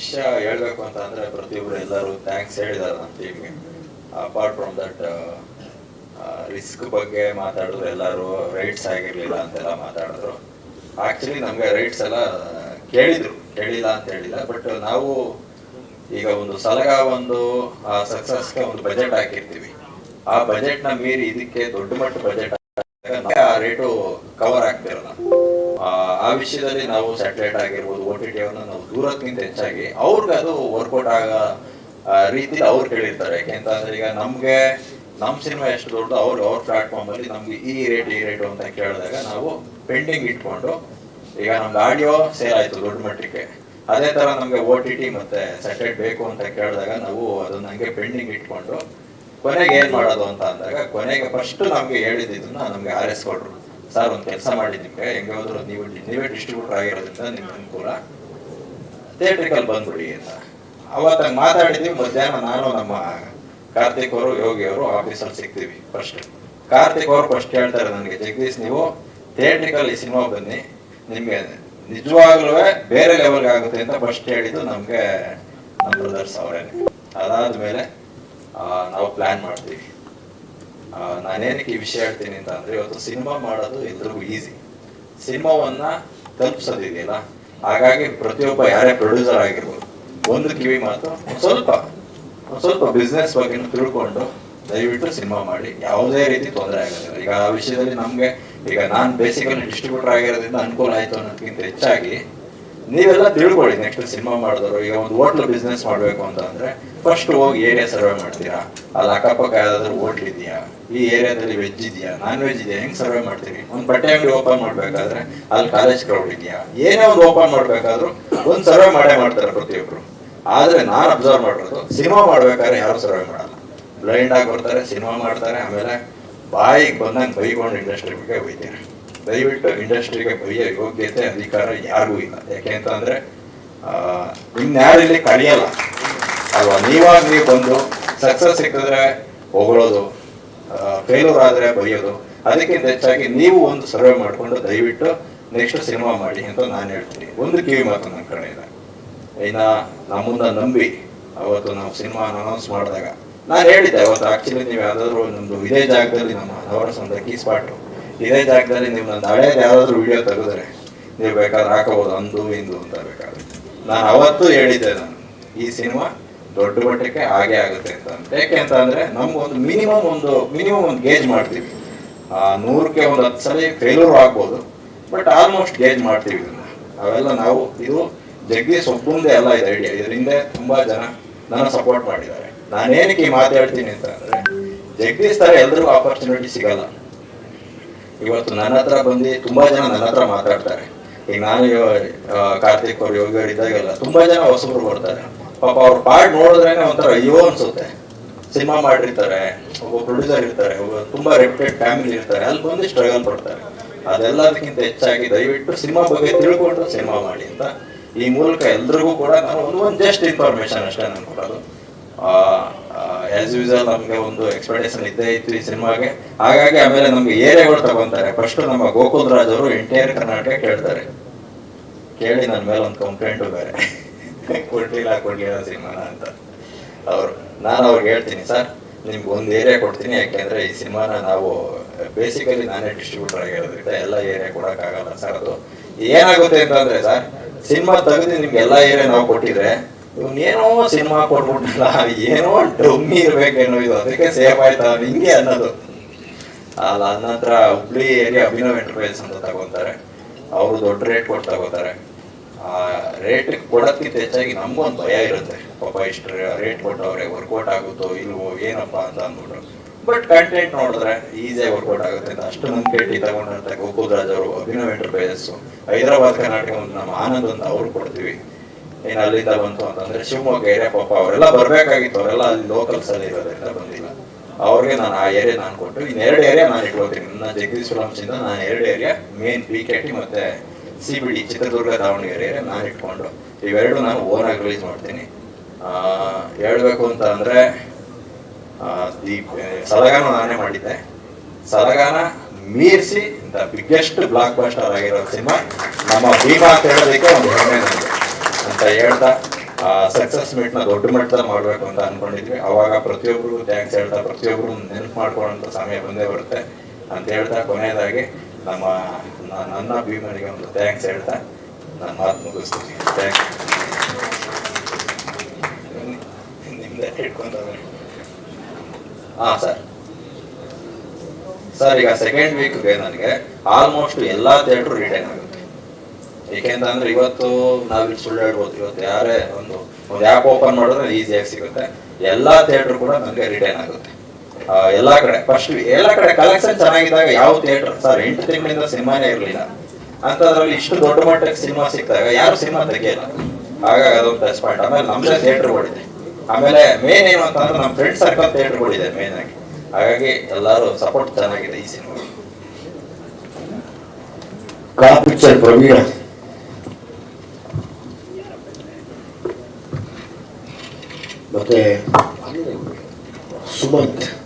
ವಿಷಯ ಹೇಳ್ಬೇಕು ಅಂತ ಅಂದ್ರೆ ಪ್ರತಿಯೊಬ್ರು ಎಲ್ಲರೂ ಥ್ಯಾಂಕ್ಸ್ ಹೇಳಿದಾರೆ ನಮ್ಮ ಟೀಮ್ಗೆ ಅಪಾರ್ಟ್ ಫ್ರಮ್ ದಟ್ ರಿಸ್ಕ್ ಬಗ್ಗೆ ಮಾತಾಡಿದ್ರು ಎಲ್ಲರೂ ರೈಟ್ಸ್ ಆಗಿರ್ಲಿಲ್ಲ ಅಂತೆಲ್ಲ ಮಾತಾಡಿದ್ರು. ಆಕ್ಚುಲಿ ನಮ್ಗೆ ರೈಟ್ಸ್ ಎಲ್ಲ ಕೇಳಿದ್ರು ಕೇಳಿಲ್ಲ ಅಂತ ಹೇಳಿಲ್ಲ. ಬಟ್ ನಾವು ಈಗ ಒಂದು ಸಲಗ ಒಂದು ಆ ಸಕ್ಸಸ್ಗೆ ಒಂದು ಬಜೆಟ್ ಹಾಕಿರ್ತೀವಿ. ಆ ಬಜೆಟ್ನ ಮೀರಿ ಇದಕ್ಕೆ ದೊಡ್ಡ ಮಟ್ಟ ಬಜೆಟ್ ಆ ರೇಟು ಕವರ್ ಆಗ್ತಿರಲ್ಲ. ಆ, ವಿಷಯದಲ್ಲಿ ನಾವು ಸ್ಯಾಟಲೈಟ್ ಆಗಿರ್ಬೋದು ಓ ಟಿ ಟಿ ನಾವು ದೂರಕ್ಕಿಂತ ಹೆಚ್ಚಾಗಿ. ಅವ್ರಿಗೆ ಅದು ವರ್ಕೌಟ್ ಆಗ ರೀತಿ ಅವ್ರು ಕೇಳಿರ್ತಾರೆ ಯಾಕೆಂತಂದ್ರೆ ಈಗ ನಮ್ಗೆ, ನಮ್ ಸಿನಿಮಾ ಎಷ್ಟು ದೊಡ್ಡ ಅವ್ರು ಅವ್ರ ಪ್ಲಾಟ್ಫಾರ್ಮ್ ಅಲ್ಲಿ ನಮ್ಗೆ ಈ ರೇಟ್ ಈ ರೇಟ್ ಅಂತ ಕೇಳಿದಾಗ ನಾವು ಪೆಂಡಿಂಗ್ ಇಟ್ಕೊಂಡು, ಈಗ ನಮ್ಗೆ ಆಡಿಯೋ ಸೇಲ್ ಆಯ್ತು ದೊಡ್ಡ ಮಟ್ಟಕ್ಕೆ ಅದೇ ತರ ನಮ್ಗೆ ಓ ಟಿ ಟಿ ಮತ್ತೆ ಸೆಟೆಟ್ ಬೇಕು ಅಂತ ಕೇಳಿದಾಗ ನಾವು ಅದನ್ನ ಹಂಗೆ ಪೆಂಡಿಂಗ್ ಇಟ್ಕೊಂಡು, ಕೊನೆಗೆ ಏನ್ ಮಾಡೋದು ಅಂತ ಅಂದಾಗ ಕೊನೆಗೆ ಫಸ್ಟ್ ನಮ್ಗೆ ಹೇಳಿದ್ದನ್ನ ನಮ್ಗೆ ಆರ್ ಎಸ್ ಕೊಟ್ರು. ಸರ್, ಒಂದು ಕೆಲಸ ಮಾಡಿ ಹೆಂಗಾದ್ರು ನೀವು ನೀವೇ ಡಿಸ್ಟ್ರಿಬ್ಯೂಟರ್ ಆಗಿರೋದ್ರಿಂದ ನಿಮ್ಗೆ ಅನುಕೂಲ ಥಿಯೇಟ್ರಿಕಲ್ ಬಂದ್ಬಿಡಿ ಅಂತ. ಅವತ್ತ ಮಾತಾಡಿದ್ವಿ, ಮಧ್ಯಾಹ್ನ ನಾನು ನಮ್ಮ ಕಾರ್ತಿಕ್ ಅವರು ಯೋಗಿ ಅವರು ಆಫೀಸಲ್ಲಿ ಸಿಗ್ತೀವಿ ಫಸ್ಟ್ ಕಾರ್ತಿಕ್ ಅವರು ಫಸ್ಟ್ ಹೇಳ್ತಾರೆ ನನಗೆ, ಜಗದೀಶ್, ನೀವು ಥಿಯೇಟ್ರಿಕಲ್ ಈ ಸಿನಿಮಾ ಬನ್ನಿ. ನಿಮಗೆ ನಿಜವಾಗ್ಲೂ ಬೇರೆ ಲೆವೆಲ್ಗೆ ಆಗುತ್ತೆ ಅಂತ ಫಸ್ಟ್ ಹೇಳಿದ್ದು ನಮಗೆ, ನಮ್ಮ ಬ್ರದರ್ಸ್ ಅವರೇನೆ. ಅದಾದ್ಮೇಲೆ ನಾವು ಪ್ಲ್ಯಾನ್ ಮಾಡ್ತೀವಿ. ನಾನೇನಕ್ಕೆ ಈ ವಿಷಯ ಹೇಳ್ತೀನಿ ಅಂತ ಅಂದ್ರೆ, ಇವತ್ತು ಸಿನಿಮಾ ಮಾಡೋದು ಎಲ್ರಿಗೂ ಈಸಿ ಸಿನಿಮಾವನ್ನ ತಲುಪಿಸೋದಿದೆಯಲ್ಲ ಹಾಗಾಗಿ ಪ್ರತಿಯೊಬ್ಬ ಯಾರೇ ಪ್ರೊಡ್ಯೂಸರ್ ಆಗಿರ್ಬೋದು, ಒಂದು ಕಿವಿ ಮಾತು ಸ್ವಲ್ಪ ಸ್ವಲ್ಪ ಬಿಸ್ನೆಸ್ ಬಗ್ಗೆ ತಿಳ್ಕೊಂಡು ದಯವಿಟ್ಟು ಸಿನಿಮಾ ಮಾಡಿ, ಯಾವುದೇ ರೀತಿ ತೊಂದರೆ ಆಗೋದಿಲ್ಲ ಈಗ ಆ ವಿಷಯದಲ್ಲಿ ನಮ್ಗೆ, ಈಗ ನಾನ್ ಬೇಸಿಕಲಿ ಡಿಸ್ಟ್ರಿಬ್ಯೂಟರ್ ಆಗಿರೋದ್ರಿಂದ ಅನುಕೂಲ ಆಯ್ತು ಅನ್ನೋದಕ್ಕಿಂತ ಹೆಚ್ಚಾಗಿ ನೀವೆಲ್ಲ ತಿಳ್ಕೊಳ್ಳಿ ನೆಕ್ಸ್ಟ್ ಸಿನಿಮಾ ಮಾಡಿದ್ರು ಈಗ ಒಂದು ಹೋಟ್ಲ್ ಬಿಸ್ನೆಸ್ ಮಾಡ್ಬೇಕು ಅಂತ ಅಂದ್ರೆ ಫಸ್ಟ್ ಹೋಗಿ ಏರಿಯಾ ಸರ್ವೆ ಮಾಡ್ತೀರಾ? ಅಲ್ಲಿ ಅಕ್ಕಪಕ್ಕ ಯಾವ್ದಾದ್ರು ಹೋಟ್ಲ್ ಇದೆಯಾ? ಈ ಏರಿಯಾದಲ್ಲಿ ವೆಜ್ ಇದೆಯಾ? ನಾನ್ ವೆಜ್ ಇದೆಯಾ? ಹೆಂಗ್ ಸರ್ವೆ ಮಾಡ್ತೀರಿ? ಒಂದ್ ಬಟ್ಟೆ ಅಂಗಡಿ ಓಪನ್ ಮಾಡ್ಬೇಕಾದ್ರೆ ಅಲ್ಲಿ ಕಾಲೇಜ್ ಕ್ರೌಡ್ ಇದೆಯಾ? ಏನೇ ಒಂದು ಓಪನ್ ಮಾಡ್ಬೇಕಾದ್ರೂ ಒಂದ್ ಸರ್ವೆ ಮಾಡೇ ಮಾಡ್ತಾರೆ ಪ್ರತಿಯೊಬ್ರು. ಆದ್ರೆ ನಾನ್ ಅಬ್ಸರ್ವ್ ಮಾಡಿರೋದು, ಸಿನಿಮಾ ಮಾಡ್ಬೇಕಾದ್ರೆ ಯಾರು ಸರ್ವೆ ಮಾಡಲ್ಲ. ಬ್ಲೈಂಡ್ ಆಗಿ ಬರ್ತಾರೆ, ಸಿನಿಮಾ ಮಾಡ್ತಾರೆ, ಆಮೇಲೆ ಬಾಯಿಗೆ ಬಂದಂಗೆ ಬೈಕೊಂಡು ಇಂಡಸ್ಟ್ರಿ ಬಗ್ಗೆ ಬೈತಾರೆ ದಯವಿಟ್ಟು ಇಂಡಸ್ಟ್ರಿಗೆ ಬರೆಯ ಯೋಗ್ಯತೆ ಅಧಿಕಾರ ಯಾರಿಗೂ ಇಲ್ಲ. ಯಾಕೆ ಅಂತ ಅಂದ್ರೆ ಇನ್ಯಾರು ಇಲ್ಲಿ ಕಲಿಯಲ್ಲ. ಅಲ್ವಾ ನೀವಾಗ ನೀವು ಬಂದು ಸಕ್ಸಸ್ ಸಿಕ್ಕಿದ್ರೆ ಹೊಗಳೋದು ಫೇಲ್ಯೂರ್ ಆದ್ರೆ ಬೈಯೋದು, ಅದಕ್ಕಿಂತ ಹೆಚ್ಚಾಗಿ ನೀವು ಒಂದು ಸರ್ವೆ ಮಾಡ್ಕೊಂಡು ದಯವಿಟ್ಟು ನೆಕ್ಸ್ಟ್ ಸಿನಿಮಾ ಮಾಡಿ ಅಂತ ನಾನು ಹೇಳ್ತೀನಿ. ಒಂದು ಕಿವಿ ಮಾತು ನನ್ನ ಕಡೆಯಿಂದ ಇನ್ನ ನಮ್ಮನ್ನ ನಂಬಿ ಅವತ್ತು ನಾವು ಸಿನಿಮಾ ಅನೌನ್ಸ್ ಮಾಡಿದಾಗ, ನಾನು ಹೇಳಿದ್ದೆ ಅವತ್ತು ಆಕ್ಚುಲಿ ನೀವು ಯಾವ್ದಾದ್ರು ನಮ್ದು ಇದೇ ಜಾಗದಲ್ಲಿ ನಮ್ಮ ಹಲವಾರು ಅಂತ ಕೀ ಸ್ಪಾಟು ಇದೇ ಜಾಗದಲ್ಲಿ ನೀವು ನನ್ನ ಹಳೇದು ಯಾವ್ದಾದ್ರು ವಿಡಿಯೋ ತೆಗೆದ್ರೆ ನೀವು ಬೇಕಾದ್ರೆ ಹಾಕಬಹುದು ಅಂದು ಇಂದು ಅಂತ ಬೇಕಾದ್ರೆ ನಾನು ಅವತ್ತು ಹೇಳಿದ್ದೆ ನಾನು, ಈ ಸಿನಿಮಾ ದೊಡ್ಡ ಮಟ್ಟಕ್ಕೆ ಹಾಗೆ ಆಗುತ್ತೆ ಅಂತ. ಯಾಕೆ ಅಂತ ಅಂದ್ರೆ ನಮ್ಗೊಂದು ಮಿನಿಮಮ್ ಒಂದು ಮಿನಿಮಮ್ ಒಂದು ಗೇಜ್ ಮಾಡ್ತೀವಿ. ನೂರಕ್ಕೆ ಒಂದು ಹತ್ತು ಸಲ ಫೇಲ್ಯೂರ್ ಆಗ್ಬೋದು ಬಟ್ ಆಲ್ಮೋಸ್ಟ್ ಗೇಜ್ ಮಾಡ್ತೀವಿ ಇದನ್ನ. ಅವೆಲ್ಲ ನಾವು, ಇದು ಜಗದೀಶ್ ಒಬ್ಬಂದೇ ಎಲ್ಲ ಇದೆ ಐಡಿಯಾ ಇದರಿಂದ ತುಂಬಾ ಜನ ನನ್ನ ಸಪೋರ್ಟ್ ಮಾಡಿದ್ದಾರೆ. ನಾನೇನಕ್ಕೆ ಈ ಮಾತಾಡ್ತೀನಿ ಅಂತ ಅಂದ್ರೆ ಜಗದೀಶ್ ತರ ಎಲ್ರಿಗೂ ಆಪರ್ಚುನಿಟಿ ಸಿಗಲ್ಲ. ಇವತ್ತು ನನ್ನ ಹತ್ರ ಬಂದು ತುಂಬಾ ಜನ ನನ್ನ ಹತ್ರ ಮಾತಾಡ್ತಾರೆ. ಈಗ ನಾನು ಕಾರ್ತಿಕ್ ಅವ್ರು ಯೋಗಿಗಳಿದ್ದಾಗೆಲ್ಲ ತುಂಬಾ ಜನ ಹೊಸಬ್ರು ಬರ್ತಾರೆ. ಪಾಪ ಅವ್ರ ಪಾಡ್ ನೋಡಿದ್ರೇನೆ ಒಂಥರ ಅಯ್ಯೋ ಅನ್ಸುತ್ತೆ. ಸಿನಿಮಾ ಮಾಡಿರ್ತಾರೆ, ಒಬ್ಬ ಪ್ರೊಡ್ಯೂಸರ್ ಇರ್ತಾರೆ, ಒಬ್ಬ ತುಂಬಾ ರೆಪ್ಯೂಟೆಡ್ ಫ್ಯಾಮಿಲಿ ಇರ್ತಾರೆ, ಅಲ್ಲಿ ಬಂದು ಸ್ಟ್ರಗಲ್ ಪಡ್ತಾರೆ. ಅದೆಲ್ಲದಕ್ಕಿಂತ ಹೆಚ್ಚಾಗಿ ದಯವಿಟ್ಟು ಸಿನಿಮಾ ಬಗ್ಗೆ ತಿಳ್ಕೊಂಡು ಸಿನಿಮಾ ಮಾಡಿ ಅಂತ ಈ ಮೂಲಕ ಎಲ್ರಿಗೂ ಕೂಡ ನಾನು ಒಂದು ಒಂದು ಜಸ್ಟ್ ಇನ್ಫಾರ್ಮೇಶನ್ ಅಷ್ಟೇ ನಾನು ಕೊಡೋದು. ಆಸ್ ಯೂಸಲ್ ನಮಗೆ ಒಂದು ಎಕ್ಸ್ಪೆಕ್ಟೇಷನ್ ಇದ್ದೇ ಇತ್ತು ಈ ಸಿನಿಮಾಗೆ. ಹಾಗಾಗಿ ಆಮೇಲೆ ನಮ್ಗೆ ಏರಿಯಾಗಳು ತಗೊಂತಾರೆ. ಫಸ್ಟ್ ನಮ್ಮ ಗೋಕುಲ್ ರಾಜ್ ಅವರು ಎಂಟೈರ್ ಕರ್ನಾಟಕ ಕೇಳ್ತಾರೆ. ಕೇಳಿ ನನ್ನ ಮೇಲೆ ಒಂದು ಕಂಪ್ಲೇಂಟು ಬೇರೆ. ಕೊಡ್ಲಿಲ್ಲ ಕೊಡ್ಲಿಲ್ಲ ಸಿನಿಮಾನ ಅಂತ. ಅವರು, ನಾನು ಅವ್ರಿಗೆ ಹೇಳ್ತೀನಿ, ಸರ್, ನಿಮ್ಗೆ ಒಂದು ಏರಿಯಾ ಕೊಡ್ತೀನಿ. ಯಾಕೆಂದ್ರೆ ಈ ಸಿನಿಮಾನ ನಾವು ಬೇಸಿಕಲಿ ನಾನೇ ಡಿಸ್ಟ್ರಿಬ್ಯೂಟರ್ ಆಗಿರೋದ್ರಿಂದ ಎಲ್ಲ ಏರಿಯಾ ಕೊಡೋಕ್ಕಾಗಲ್ಲ ಸರ್ ಅದು. ಏನಾಗುತ್ತೆ ಅಂತಂದ್ರೆ ಸರ್, ಸಿನಿಮಾ ತೆಗೆದು ನಿಮ್ಗೆ ಎಲ್ಲ ಏರಿಯಾ ನಾವು ಕೊಟ್ಟಿದ್ರೆ ಏನೋ ಸಿನಿಮಾ ಕೊಟ್ಬಿಟ್ಟಲ್ಲ ಏನೋ ಡಮ್ಮಿ ಇರ್ಬೇಕೇನೋ ಇದು. ಅದಕ್ಕೆ ಸೇಫ್ ಆಯ್ತಾ? ಹಿಂಗೆ ಅನ್ನೋದು. ಅಲ್ಲ ನಂತರ ಏರಿಯಾ ಅಭಿನವ್ ಎಂಟರ್ಪ್ರೈಸ್ ಅಂತ ತಗೊಂತಾರೆ ಅವರು ದೊಡ್ಡ ರೇಟ್ ಕೊಟ್ಟು ತಗೋತಾರೆ ಆ ರೇಟ್ ಕೊಡೋದಕ್ಕಿಂತ ಹೆಚ್ಚಾಗಿ ನಮ್ಗೊಂದು ಭಯ ಇರುತ್ತೆ. ಪಾಪ ಇಷ್ಟು ರೇಟ್ ಕೊಟ್ಟವ್ರೆ ವರ್ಕೌಟ್ ಆಗುತ್ತೋ ಇಲ್ವೋ, ಏನಪ್ಪ ಅಂತ ಅಂದ್ಬಿಟ್ರು. ಬಟ್ ಕಂಟೆಂಟ್ ನೋಡಿದ್ರೆ ಈಸಿಯಾಗಿ ವರ್ಕೌಟ್ ಆಗುತ್ತೆ. ಅಂತ ಅಷ್ಟು ನಂಬಿಕೆ ಇಟ್ಟು ತಗೊಂಡಂತ ಗೋಕುಲ್ ರಾಜ್ ಅವರು, ಅಭಿನವ್ ಎಂಟರ್ಪ್ರೈಸಸ್ ಹೈದರಾಬಾದ್ ಕರ್ನಾಟಕ ಒಂದು ನಮ್ಮ ಆನಂದ್ ಅಂತ ಅವ್ರು ಕೊಡ್ತೀವಿ. ಏನ್ ಅಲ್ಲಿಂದ ಬಂತು ಅಂತಂದ್ರೆ ಶಿವಮೊಗ್ಗ ಏರಿಯಾ ಪಾಪ ಅವರೆಲ್ಲ ಬರ್ಬೇಕಾಗಿತ್ತು. ಅವರೆಲ್ಲ ಅಲ್ಲಿ ಲೋಕಲ್ಸ್ ಅಲ್ಲಿ ಇರೋದ್ರಿಂದ ಬಂದಿಲ್ಲ. ಅವ್ರಿಗೆ ನಾನು ಆ ಏರಿಯಾ ನಾನು ಕೊಟ್ಟು ಇನ್ನು ಎರಡು ಏರಿಯಾ ನಾನು ಇಟ್ಕೊಳ್ತೀನಿ. ನನ್ನ ಜಗದೀಶ್ ಫಿಲಮ್ಸ್ ನಾನು ಎರಡು area main P K T ಮತ್ತೆ C B D Chitradurga, Davanagere area ನಾನು ಇಟ್ಕೊಂಡು, ಇವೆರಡು ನಾನು ಓನ್ ಆಗಿ ರಿಲೀಸ್ ಮಾಡ್ತೀನಿ. ಹೇಳ್ಬೇಕು ಅಂತ ಅಂದರೆ ಸಲಗಾನ ನಾನೇ ಮಾಡಿದ್ದೆ. ಸಲಗಾನ ಮೀರಿಸಿ, ದ ಬಿಗ್ಗೆಸ್ಟ್ ಬ್ಲಾಕ್ ಬಸ್ಟರ್ ಆಗಿರೋ ಸಿನಿಮಾ, ನಮ್ಮ ಭೀಮಾ ಅಂತ ಹೇಳೋದಕ್ಕೆ ಒಂದು ಹೆಮ್ಮೆ ನನಗೆ. ಅಂತ ಹೇಳ್ತಾ ಸಕ್ಸಸ್ ಮೀಟ್ನ ದೊಡ್ಡ ಮಟ್ಟದಲ್ಲಿ ಮಾಡಬೇಕು ಅಂತ ಅನ್ಕೊಂಡಿದ್ವಿ. ಅವಾಗ ಪ್ರತಿಯೊಬ್ಬರಿಗೂ ಥ್ಯಾಂಕ್ಸ್ ಹೇಳ್ತಾ ಪ್ರತಿಯೊಬ್ಬರು ನೆನಪು ಮಾಡ್ಕೊಳ್ಳೋಂಥ ಸಮಯ ಬಂದೇ ಬರುತ್ತೆ ಅಂತ ಹೇಳ್ತಾ, ಕೊನೆಯದಾಗಿ ನಮ್ಮ ನನ್ನ ಭೀಮನಿಗೆ ಒಂದು ಥ್ಯಾಂಕ್ಸ್ ಹೇಳ್ತಾ, ನನ್ನ ಮಾತು ಮುಗಿಸ್ತೀನಿ. ಥ್ಯಾಂಕ್ ನಿಮ್ದೆ ಹಾ ಸರ್ ಸರ್ ಈಗ ಸೆಕೆಂಡ್ ವೀಕ್ಗೆ ನನಗೆ ಆಲ್ಮೋಸ್ಟ್ ಎಲ್ಲಾ ಥಿಯೇಟ್ರು ರಿಟೈನ್ ಆಗುತ್ತೆ. ಏಕೆಂತಂದ್ರೆ ಇವತ್ತು ನಾವಿಲ್ಲಿ ಸುಳ್ಳು ಹೇಳ್ಬೋದು. ಇವತ್ತು ಯಾರೇ ಒಂದು ಒಂದು ಆ್ಯಪ್ ಓಪನ್ ಮಾಡಿದ್ರೆ ಈಸಿಯಾಗಿ ಸಿಗುತ್ತೆ. ಎಲ್ಲಾ ಥಿಯೇಟರ್ ಕೂಡ ನನಗೆ ರಿಟೈನ್ ಆಗುತ್ತೆ. ಎಲ್ಲಾ ಕಡೆ ಫಸ್ಟ್ ಎಲ್ಲಾ ಕಡೆ ಕಲೆಕ್ಷನ್ ಚೆನ್ನಾಗಿದ್ದಾಗ ಯಾವ ಥಿಯೇಟರ್ ಸರ್ ಎಂಟು ತಿಂಗಳಿಂದ ಸಿನಿಮಾನೇ ಇರಲಿಲ್ಲ. ಅಂತದ್ರಲ್ಲಿ ಇಷ್ಟು ದೊಡ್ಡ ಮಟ್ಟಕ್ಕೆ ಸಿನಿಮಾ ಸಿಕ್ಕಿದಾಗ ಯಾರು ಸಿನಿಮಾ ತೆಗಿಯಲ್ಲ. ಹಾಗಾಗಿ ಅದೊಂದು ಪ್ಲಸ್ ಪಾಯಿಂಟ್ ಆಮೇಲೆ ನಮ್ದೇ ಥಿಯೇಟರ್ಗಳಿದೆ ಆಮೇಲೆ ಮೇನ್ ಏನು ಅಂತಂದ್ರೆ ನಮ್ಮ ಫ್ರೆಂಡ್ ಸರ್ಕಲ್ ಥಿಯೇಟರ್ಗಳಿದೆ ಮೇನ್ ಆಗಿ. ಹಾಗಾಗಿ ಎಲ್ಲರೂ ಸಪೋರ್ಟ್ ಚೆನ್ನಾಗಿದೆ ಈ ಸಿನಿಮಾ. ಕಾ ಪಿಕ್ಚರ್ ಪ್ರವೀಣ ಮತ್ತೆ ಸುಮಂತ್ ಓಕೆ